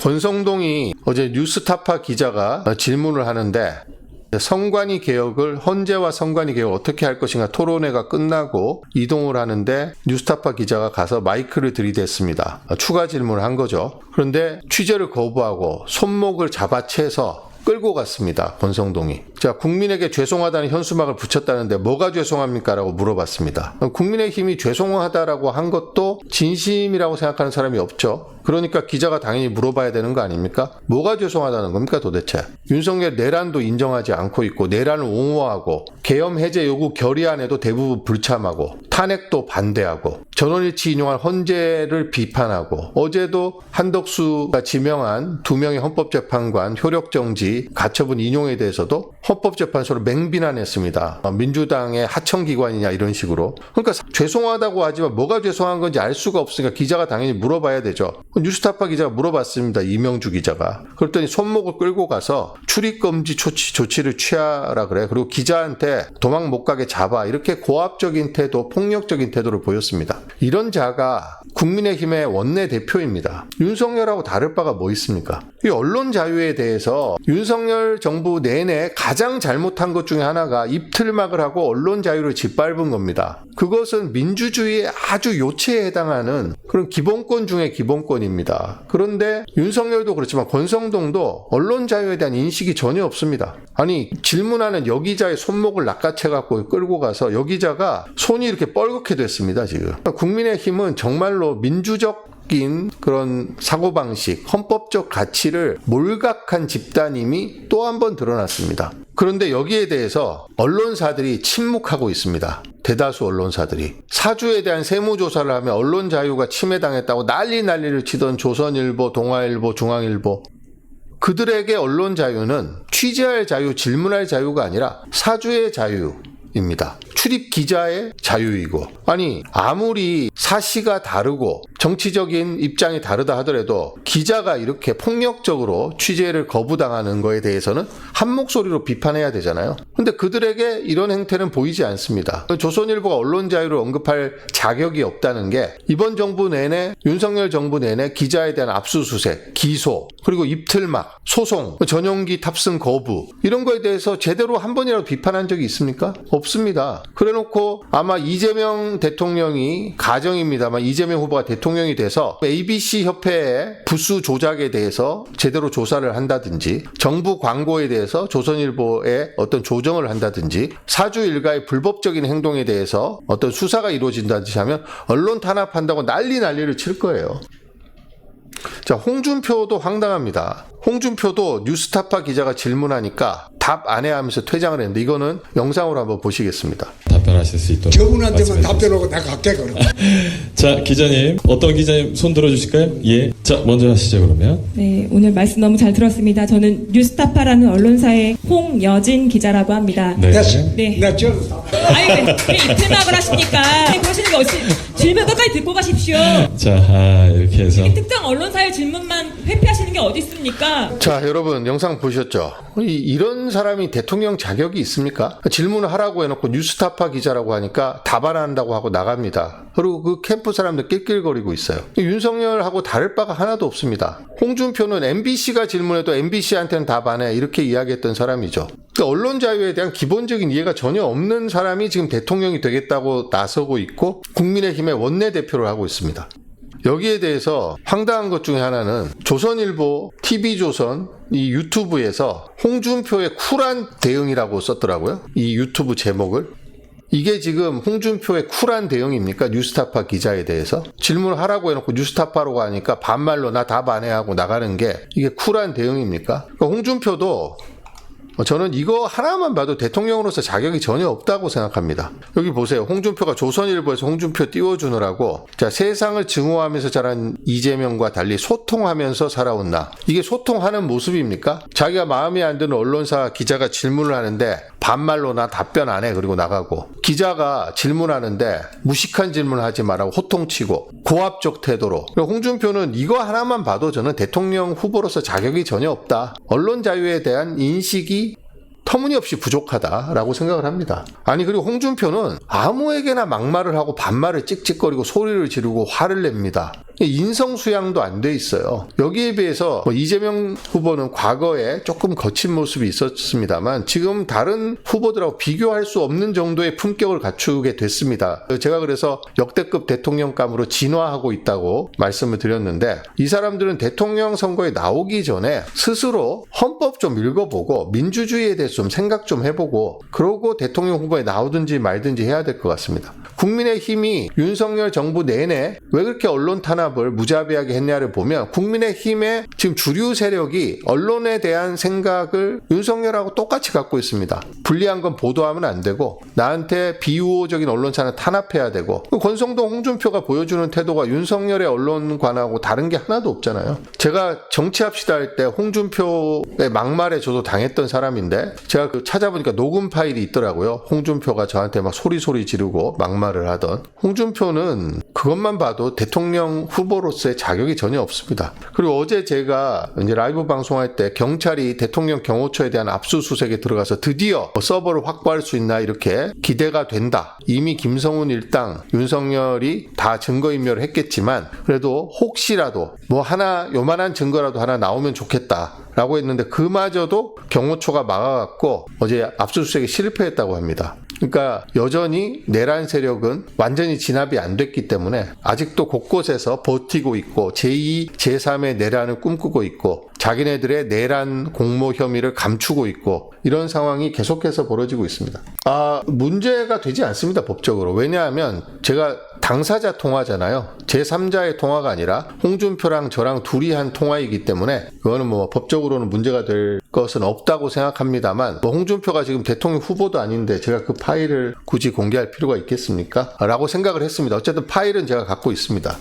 권성동이 어제 뉴스타파 기자가 질문을 하는데 성관이 개혁을 헌재와 성관이 개혁을 어떻게 할 것인가 토론회가 끝나고 이동을 하는데 뉴스타파 기자가 가서 마이크를 들이댔습니다. 추가 질문을 한 거죠. 그런데 취재를 거부하고 손목을 잡아채서 끌고 갔습니다. 권성동이. 자, 국민에게 죄송하다는 현수막을 붙였다는데 뭐가 죄송합니까? 라고 물어봤습니다. 국민의힘이 죄송하다라고 한 것도 진심이라고 생각하는 사람이 없죠. 그러니까 기자가 당연히 물어봐야 되는 거 아닙니까? 뭐가 죄송하다는 겁니까 도대체? 윤석열 내란도 인정하지 않고 있고 내란을 옹호하고 계엄 해제 요구 결의안에도 대부분 불참하고 탄핵도 반대하고 전원일치 인용한 헌재를 비판하고 어제도 한덕수가 지명한 두 명의 헌법재판관 효력정지 가처분 인용에 대해서도 헌법재판소를 맹비난했습니다. 어, 민주당의 하청기관이냐 이런 식으로. 그러니까 죄송하다고 하지만 뭐가 죄송한 건지 알 수가 없으니까 기자가 당연히 물어봐야 되죠. 뉴스타파 기자가 물어봤습니다. 이명주 기자가. 그랬더니 손목을 끌고 가서 출입금지 조치, 조치를 취하라 그래. 그리고 기자한테 도망 못 가게 잡아. 이렇게 고압적인 태도, 폭력적인 태도를 보였습니다. 이런 자가 국민의힘의 원내 대표입니다. 윤석열하고 다를 바가 뭐 있습니까? 이 언론 자유에 대해서 윤석열 정부 내내 가장 잘못한 것 중에 하나가 입틀막을 하고 언론 자유를 짓밟은 겁니다. 그것은 민주주의의 아주 요체에 해당하는 그런 기본권 중의 기본권 입니다. 그런데 윤석열도 그렇지만 권성동도 언론 자유에 대한 인식이 전혀 없습니다. 아니 질문하는 여기자의 손목을 낚아채 갖고 끌고 가서 여기자가 손이 이렇게 뻘겋게 됐습니다 지금. 국민의힘은 정말로 민주적 인 그런 사고방식, 헌법적 가치를 몰각한 집단임이 또 한 번 드러났습니다. 그런데 여기에 대해서 언론사들이 침묵하고 있습니다. 대다수 언론사들이 사주에 대한 세무조사를 하면 언론 자유가 침해당했다고 난리 난리를 치던 조선일보, 동아일보, 중앙일보 그들에게 언론 자유는 취재할 자유, 질문할 자유가 아니라 사주의 자유, 입니다. 출입 기자의 자유이고 아니 아무리 사시가 다르고 정치적인 입장이 다르다 하더라도 기자가 이렇게 폭력적으로 취재를 거부당하는 거에 대해서는 한 목소리로 비판해야 되잖아요. 근데 그들에게 이런 행태는 보이지 않습니다. 조선일보가 언론 자유를 언급할 자격이 없다는 게 이번 정부 내내 윤석열 정부 내내 기자에 대한 압수수색, 기소, 그리고 입틀막, 소송, 전용기 탑승 거부 이런 거에 대해서 제대로 한 번이라도 비판한 적이 있습니까? 없습니다. 그래 놓고 아마 이재명 대통령이 가정입니다만 이재명 후보가 대통령이 돼서 ABC 협회의 부수 조작에 대해서 제대로 조사를 한다든지 정부 광고에 대해서 조선일보에 어떤 조정을 한다든지 사주 일가의 불법적인 행동에 대해서 어떤 수사가 이루어진다든지 하면 언론 탄압한다고 난리 난리를 칠 거예요. 자, 홍준표도 황당합니다. 홍준표도 뉴스타파 기자가 질문하니까 답 안 해 하면서 퇴장을 했는데 이거는 영상으로 한번 보시겠습니다. 답변하실 수 있도록 저분한테만. 답변하고 내가 갈게 그럼. 자 기자님 어떤 기자님 손 들어주실까요? 예. 자 먼저 하시죠 그러면. 네, 오늘 말씀 너무 잘 들었습니다. 저는 뉴스타파라는 언론사의 홍여진 기자라고 합니다. 네. 됐어. 네. 저 아니, 왜, 왜 입틀막을 하십니까? 그러시는 게 어찌, 질문 끝까지 듣고 가십시오. 자 아, 이렇게 해서 특정 언론사의 질문만 회피하시는 게 어디 있습니까? 자, 여러분 영상 보셨죠? 이, 이런 사람이 대통령 자격이 있습니까? 질문을 하라고 해놓고 뉴스타파 기 자라고 하니까 답안 한다고 하고 나갑니다. 그리고 그 캠프 사람들 낄낄거리고 있어요. 윤석열하고 다를 바가 하나도 없습니다. 홍준표는 MBC가 질문해도 MBC한테는 답안 해. 이렇게 이야기했던 사람이죠. 그러니까 언론 자유에 대한 기본적인 이해가 전혀 없는 사람이 지금 대통령이 되겠다고 나서고 있고 국민의힘의 원내대표를 하고 있습니다. 여기에 대해서 황당한 것 중에 하나는 조선일보, TV조선, 이 유튜브에서 홍준표의 쿨한 대응이라고 썼더라고요. 이 유튜브 제목을. 이게 지금 홍준표의 쿨한 대응입니까? 뉴스타파 기자에 대해서? 질문을 하라고 해놓고 뉴스타파라고 하니까 반말로 나 답 안 해 하고 나가는 게 이게 쿨한 대응입니까? 그러니까 홍준표도 어, 저는 이거 하나만 봐도 대통령으로서 자격이 전혀 없다고 생각합니다. 여기 보세요. 홍준표가 조선일보에서 홍준표 띄워주느라고 자 세상을 증오하면서 자란 이재명과 달리 소통하면서 살아온 나. 이게 소통하는 모습입니까? 자기가 마음에 안 드는 언론사 기자가 질문을 하는데 반말로 나 답변 안 해. 그리고 나가고 기자가 질문하는데 무식한 질문을 하지 말라고 호통치고 고압적 태도로 홍준표는 이거 하나만 봐도 저는 대통령 후보로서 자격이 전혀 없다. 언론 자유에 대한 인식이 터무니없이 부족하다라고 생각을 합니다. 아니 그리고 홍준표는 아무에게나 막말을 하고 반말을 찍찍거리고 소리를 지르고 화를 냅니다. 인성 수양도 안 돼 있어요. 여기에 비해서 뭐 이재명 후보는 과거에 조금 거친 모습이 있었습니다만 지금 다른 후보들하고 비교할 수 없는 정도의 품격을 갖추게 됐습니다. 제가 그래서 역대급 대통령감으로 진화하고 있다고 말씀을 드렸는데 이 사람들은 대통령 선거에 나오기 전에 스스로 헌법 좀 읽어보고 민주주의에 대해서 좀 생각 좀 해보고 그러고 대통령 후보에 나오든지 말든지 해야 될 것 같습니다. 국민의 힘이 윤석열 정부 내내 왜 그렇게 언론 탄압 을 무자비하게 했냐를 보면 국민의힘의 지금 주류 세력이 언론에 대한 생각을 윤석열하고 똑같이 갖고 있습니다. 불리한 건 보도하면 안 되고 나한테 비우호적인 언론사는 탄압해야 되고 권성동 홍준표가 보여주는 태도가 윤석열의 언론관하고 다른 게 하나도 없잖아요. 제가 정치합시다 할 때 홍준표의 막말에 저도 당했던 사람인데 제가 그 찾아보니까 녹음 파일이 있더라고요. 홍준표가 저한테 막 소리소리 지르고 막말을 하던 홍준표는 그것만 봐도 대통령 후보로서의 자격이 전혀 없습니다. 그리고 어제 제가 이제 라이브 방송할 때 경찰이 대통령 경호처에 대한 압수수색에 들어가서 드디어 뭐 서버를 확보할 수 있나 이렇게 기대가 된다. 이미 김성훈 일당, 윤석열이 다 증거인멸을 했겠지만 그래도 혹시라도 뭐 하나 요만한 증거라도 하나 나오면 좋겠다. 라고 했는데 그마저도 경호처가 막아갖고 어제 압수수색에 실패했다고 합니다. 그러니까 여전히 내란 세력은 완전히 진압이 안 됐기 때문에 아직도 곳곳에서 버티고 있고 제2, 제3의 내란을 꿈꾸고 있고 자기네들의 내란 공모 혐의를 감추고 있고 이런 상황이 계속해서 벌어지고 있습니다. 아, 문제가 되지 않습니다, 법적으로. 왜냐하면 제가 당사자 통화잖아요. 제3자의 통화가 아니라 홍준표랑 저랑 둘이 한 통화이기 때문에 그거는 뭐 법적으로는 문제가 될 것은 없다고 생각합니다만 뭐 홍준표가 지금 대통령 후보도 아닌데 제가 그 파일을 굳이 공개할 필요가 있겠습니까? 라고 생각을 했습니다. 어쨌든 파일은 제가 갖고 있습니다.